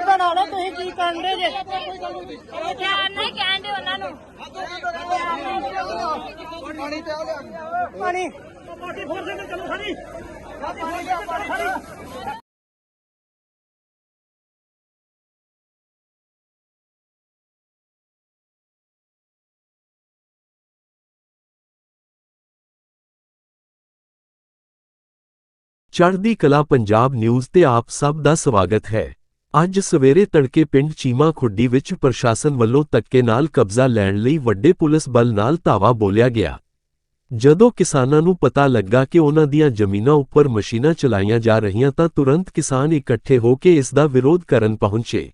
ਬਣਾ ਲਓ ਤੁਸੀਂ ਕੀ ਕਰਨ ਦੇ ਜੇ ਧਿਆਨ ਨਹੀਂ ਕਹਿੰਦੇ ਉਹਨਾਂ ਨੂੰ। ਪਾਣੀ। ਚੜ੍ਹਦੀ ਕਲਾ ਪੰਜਾਬ ਨਿਊਜ਼ ਤੇ ਆਪ ਸਭ ਦਾ ਸਵਾਗਤ ਹੈ। ਅੱਜ ਸਵੇਰੇ ਤੜਕੇ ਪਿੰਡ ਚੀਮਾ ਖੁੱਡੀ ਵਿੱਚ ਪ੍ਰਸ਼ਾਸਨ ਵੱਲੋਂ ਤੱਕੇ ਨਾਲ ਕਬਜ਼ਾ ਲੈਣ ਲਈ ਵੱਡੇ ਪੁਲਿਸ ਬਲ ਨਾਲ ਧਾਵਾ ਬੋਲਿਆ ਗਿਆ। ਜਦੋਂ ਕਿਸਾਨਾਂ ਨੂੰ ਪਤਾ ਲੱਗਾ ਕਿ ਉਹਨਾਂ ਦੀਆਂ ਜ਼ਮੀਨਾਂ ਉੱਪਰ ਮਸ਼ੀਨਾਂ ਚਲਾਈਆਂ ਜਾ ਰਹੀਆਂ ਤਾਂ ਤੁਰੰਤ ਕਿਸਾਨ ਇਕੱਠੇ ਹੋ ਕੇ ਇਸ ਦਾ ਵਿਰੋਧ ਕਰਨ ਪਹੁੰਚੇ।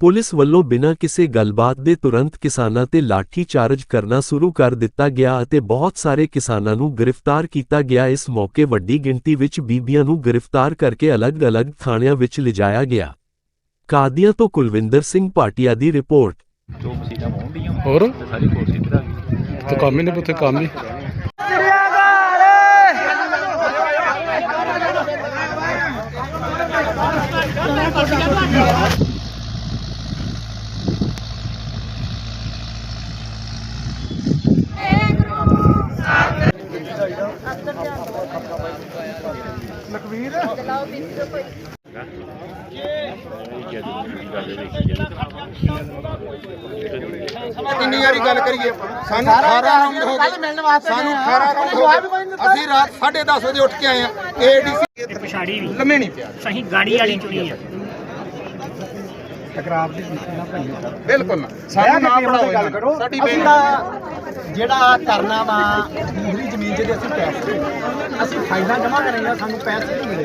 ਪੁਲਿਸ ਵੱਲੋਂ ਬਿਨਾਂ ਕਿਸੇ ਗੱਲਬਾਤ ਦੇ ਤੁਰੰਤ ਕਿਸਾਨਾਂ ਤੇ ਲਾਠੀ ਚਾਰਜ ਕਰਨਾ ਸ਼ੁਰੂ ਕਰ ਦਿੱਤਾ ਗਿਆ ਅਤੇ ਬਹੁਤ ਸਾਰੇ ਕਿਸਾਨਾਂ ਨੂੰ ਗ੍ਰਿਫਤਾਰ ਕੀਤਾ ਗਿਆ। ਇਸ ਮੌਕੇ ਵੱਡੀ ਗਿਣਤੀ ਵਿੱਚ ਬੀਬੀਆਂ ਨੂੰ ਗ੍ਰਿਫਤਾਰ ਕਰਕੇ ਅਲੱਗ-ਅਲੱਗ ਥਾਣਿਆਂ ਵਿੱਚ ਲਿਜਾਇਆ ਗਿਆ। ਕਾਦੀਆਂ ਤੋਂ ਕੁਲਵਿੰਦਰ ਸਿੰਘ ਭਾਟੀਆ ਦੀ ਰਿਪੋਰਟ। ਜੋ ਮਸੀਨਾ ਮੋਹਣਡੀਆਂ ਹੋਰ? ਤੇ ਸਾਰੀ ਕੋਰਸ ਇੱਧਰ ਆ ਗਈ ਤੇ ਕੰਮ ਹੀ ਨਹੀਂ ਪੁੱਤੇ, ਕੰਮ ਹੀ। ਕਿੰਨੀ ਵਾਰੀ ਗੱਲ ਕਰੀਏ? ਸਾਨੂੰ 18 ਰਾਉਂਡ ਹੋ ਗਏ। ਸਾਨੂੰ 18 ਰਾਉਂਡ ਹੋ ਗਏ। ਅਸੀਂ ਰਾਤ 10:30 ਵਜੇ ਉੱਠ ਕੇ ਆਏ ਆ। ਏਡੀਸੀ ਪਛਾੜੀ ਵੀ। ਲੰਮੇ ਨਹੀਂ ਪਿਆ। ਸਹੀ ਗਾੜੀ ਵਾਲੀ ਚੁਣੀ ਆ। ਬਿਲਕੁਲ ਨਾ। ਸਾਨੂੰ ਨਾ ਪੜਾਓ ਗੱਲ ਕਰੋ। ਸਾਡੀ ਜਿਹੜਾ ਕਰਨਾ ਵਾ ਦੂਸਰੀ ਜ਼ਮੀਨ ਜਿਹਦੇ ਅਸੀਂ ਪੈਸੇ ਅਸੀਂ ਫਾਈਲਾਂ ਜਮ੍ਹਾਂ ਕਰਾਂਗੇ ਸਾਨੂੰ ਪੈਸੇ ਨਹੀਂ ਮਿਲੇ।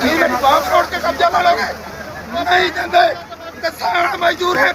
ਕੀ ਮੇਰੀ ਬਾਪ ਛੋੜ ਕੇ ਕਬਜ਼ਾ ਲੈ ਲੋਗੇ ਨਹੀਂ ਦਿੰਦੇ। ਕਿਸਾਨ ਮਜ਼ਦੂਰ ਹੈ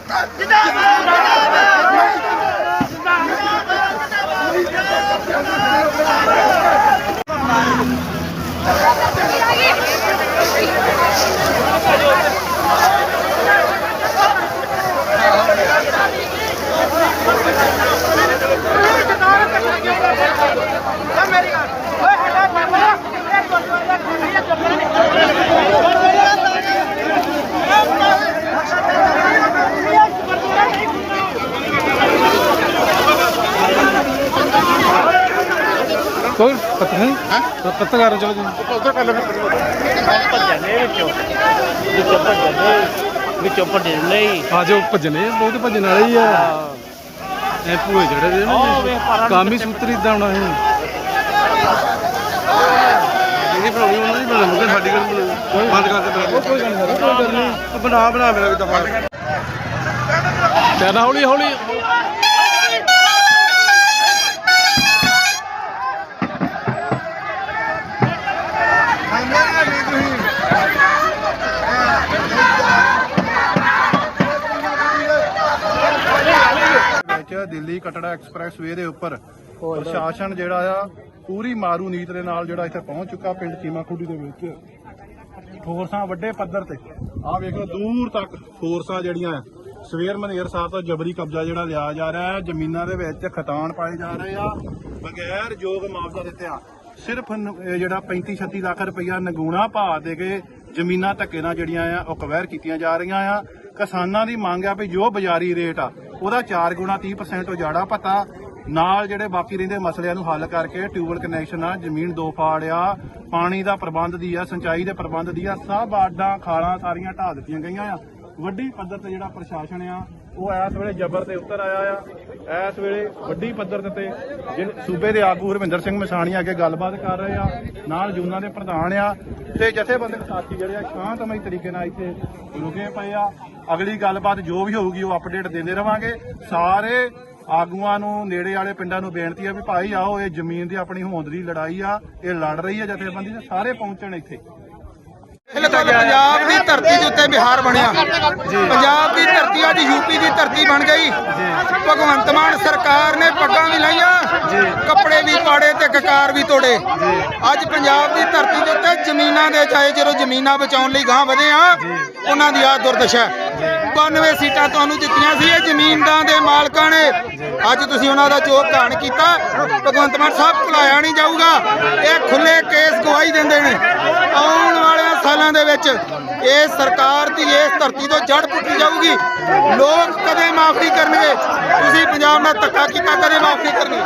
ਕੋਈ ਪਤਾ ਨਹੀਂ। ਹਾਂ? ਪੱਤਰਕਾਰ ਚਲੋ ਜੀ ਭੱਜਣੇ ਵਿੱਚੋਂ। ਵਿੱਚੋਂ ਭੱਜਣੇ ਵਿੱਚੋਂ ਭੱਜਣ ਲਈ ਆ ਜਾਓ ਭੱਜਣੇ ਬਹੁਤ ਭੱਜਣ ਵਾਲੇ ਹੀ ਆ। ਐ ਭੂਏ ਜਿਹੜੇ ਦੇ ਨਾ ਕੰਮ ਹੀ ਸੂਤਰ ਇਦਾਂ ਹੋਣਾ ਹੈ ਇਹਦੀ ਪ੍ਰੋਬਲਮ ਉਹਨਾਂ ਦੀ ਬਣਾ ਮੁਕੇ ਸਾਡੀ ਗੱਲ ਬੰਦ ਕਰ ਦੇ ਬਣਾ ਕੋਈ ਗੱਲ ਨਹੀਂ ਕੋਈ ਗੱਲ ਨਹੀਂ। ਬਣਾ ਬਣਾ ਮੇਰਾ ਵੀ ਦਫਾ ਚੱਲ ਹੌਲੀ ਹੌਲੀ ਦਿੱਲੀ ਕਟੜਾ ਐਕਸਪ੍ਰੈਸ ਵੇ ਦੇ ਉੱਪਰ ਪ੍ਰਸ਼ਾਸਨ ਜਿਹੜਾ ਆ ਪੂਰੀ ਮਾਰੂ ਨੀਤ ਦੇ ਨਾਲ ਜਿਹੜਾ ਇੱਥੇ ਪਹੁੰਚ ਚੁੱਕਾ ਪਿੰਡ ਚੀਮਾ ਖੁੱਡੀ ਦੇ ਵਿੱਚ। ਫੋਰਸਾਂ ਵੱਡੇ ਪੱਧਰ ਤੇ। ਆਹ ਵੇਖ ਲਓ ਦੂਰ ਤੱਕ ਫੋਰਸਾਂ ਜਿਹੜੀਆਂ ਆ। ਸਵੇਰ ਮਨੇਰ ਸਾਹਿਬ ਤੋਂ ਜਬਰੀ ਕਬਜ਼ਾ ਜਿਹੜਾ ਲਿਆ ਜਾ ਰਿਹਾ ਹੈ। ਜ਼ਮੀਨਾਂ ਦੇ ਵਿੱਚ ਖਤਾਨ ਪਾਏ ਜਾ ਰਹੇ ਆ। ਬਗੈਰ ਯੋਗ ਮੁਆਵਜ਼ਾ ਦਿੱਤਿਆਂ ਸਿਰਫ ਜਿਹੜਾ 35 36 ਲੱਖ ਰੁਪਈਆ ਨਗੂਣਾ ਭਾਅ ਦੇ ਕੇ ਜ਼ਮੀਨਾਂ ਧੱਕੇ ਨਾਲ ਜਿਹੜੀਆਂ ਆ, ਉਹ ਕਵੈਰ ਕੀਤੀਆਂ ਜਾ ਰਹੀਆਂ ਆ। ਕਿਸਾਨਾਂ ਦੀ ਮੰਗ ਆ ਵੀ ਜੋ ਬਾਜ਼ਾਰੀ ਰੇਟ ਆ, ਉਹਦਾ 4 ਗੁਣਾ 30% ਉਜਾੜਾ ਪਤਾ ਨਾਲ ਜਿਹੜੇ ਬਾਕੀ ਰਹਿੰਦੇ ਮਸਲਿਆਂ ਨੂੰ ਹੱਲ ਕਰਕੇ ਟਿਊਬਲ ਕਨੈਕਸ਼ਨ ਆ, ਜ਼ਮੀਨ ਦੋ ਫਾੜ ਆ, ਪਾਣੀ ਦਾ ਪ੍ਰਬੰਧ ਦੀ ਆ, ਸਿੰਚਾਈ ਦੇ ਪ੍ਰਬੰਧ ਦੀ ਆ, ਸਭ ਆਡਾਂ, ਖਾਲਾਂ ਸਾਰੀਆਂ ਢਾਹ ਦਿੱਤੀਆਂ ਗਈਆਂ ਆ। ਵੱਡੀ ਪੱਧਰ ਤੇ ਜਿਹੜਾ ਪ੍ਰਸ਼ਾਸਨ ਆ, ਉਹ ਇਸ ਵੇਲੇ ਜ਼ਬਰ ਤੇ ਉਤਰ ਆਇਆ ਆ। ਇਸ ਵੇਲੇ ਵੱਡੀ ਪੱਧਰ ਦੇ ਤੇ ਜਿਹੜੇ ਸੂਬੇ ਦੇ ਆਗੂ ਹਰਵਿੰਦਰ ਸਿੰਘ ਮਸਾਣੀ ਅੱਗੇ ਗੱਲਬਾਤ ਕਰ ਰਹੇ ਆ ਨਾਲ ਜੂਨਾ ਦੇ ਪ੍ਰਧਾਨ ਆ ਤੇ ਜਥੇਬੰਦਕ ਸਾਥੀ ਜਿਹੜੇ ਆ ਸ਼ਾਂਤਮਈ ਤਰੀਕੇ ਨਾਲ ਇੱਥੇ ਰੁਕੇ ਪਏ ਆ। ਅਗਲੀ ਗੱਲਬਾਤ ਜੋ ਵੀ ਹੋਊਗੀ ਉਹ ਅਪਡੇਟ ਦਿੰਦੇ ਰਵਾਂਗੇ। ਸਾਰੇ ਆਗੂਆਂ ਨੂੰ ਨੇੜੇ ਵਾਲੇ ਪਿੰਡਾਂ ਨੂੰ ਬੇਨਤੀ ਆ ਵੀ ਭਾਈ ਆਓ ਇਹ ਜ਼ਮੀਨ ਦੀ ਆਪਣੀ ਹੋਂਦ ਦੀ ਲੜਾਈ ਆ ਇਹ ਲੜ ਰਹੀ ਆ ਜਥੇਬੰਦੀ ਤੇ ਸਾਰੇ ਪਹੁੰਚਣ ਇੱਥੇ। ਪੰਜਾਬ ਦੀ ਧਰਤੀ ਦੇ ਉੱਤੇ ਬਿਹਾਰ ਬਣਿਆ। ਪੰਜਾਬ ਦੀ ਧਰਤੀ ਅੱਜ ਯੂਪੀ ਦੀ ਬਣ ਗਈ। ਭਗਵੰਤ ਮਾਨ ਸਰਕਾਰ ਨੇ ਪੱਗਾਂ ਵੀ ਲਾਈਆਂ, ਕੱਪੜੇ ਵੀ ਪਾੜੇ ਤੇ ਕਕਾਰ ਵੀ ਤੋੜੇ। ਅੱਜ ਪੰਜਾਬ ਦੀ ਧਰਤੀ ਦੇ ਉੱਤੇ ਜ਼ਮੀਨਾਂ ਦੇ ਚਾਹੇ ਜਦੋਂ ਜ਼ਮੀਨਾਂ ਬਚਾਉਣ ਲਈ ਗਾਂ ਵਧੇ ਆ, ਉਹਨਾਂ ਦੀ ਆ ਦੁਰਦਸ਼ਾ 92 ਸੀਟਾਂ ਤੁਹਾਨੂੰ ਦਿੱਤੀਆਂ ਸੀ, ਇਹ ਜ਼ਮੀਨਾਂ ਦੇ ਮਾਲਕਾਂ ਨੇ। ਅੱਜ ਤੁਸੀਂ ਉਹਨਾਂ ਦਾ ਜੋ ਧਾਨ ਕੀਤਾ। ਭਗਵੰਤ ਮਾਨ ਸਾਹਿਬ ਭੁਲਾਇਆ ਨਹੀਂ ਜਾਊਗਾ। ਇਹ ਖੁੱਲੇ ਕੇਸ ਗਵਾਹੀ ਦਿੰਦੇ ਨੇ। ਆਉਣ ਸਾਲਾਂ ਦੇ ਵਿੱਚ ਇਹ ਸਰਕਾਰ ਦੀ ਇਸ ਧਰਤੀ ਤੋਂ ਜੜ ਪੁੱਟੀ ਜਾਊਗੀ। ਲੋਕ ਕਦੇ ਮਾਫੀ ਕਰਨਗੇ। ਤੁਸੀਂ ਪੰਜਾਬ ਨਾਲ ਧੱਕਾ ਕੀਤਾ, ਕਦੇ ਮਾਫੀ ਕਰਨੀ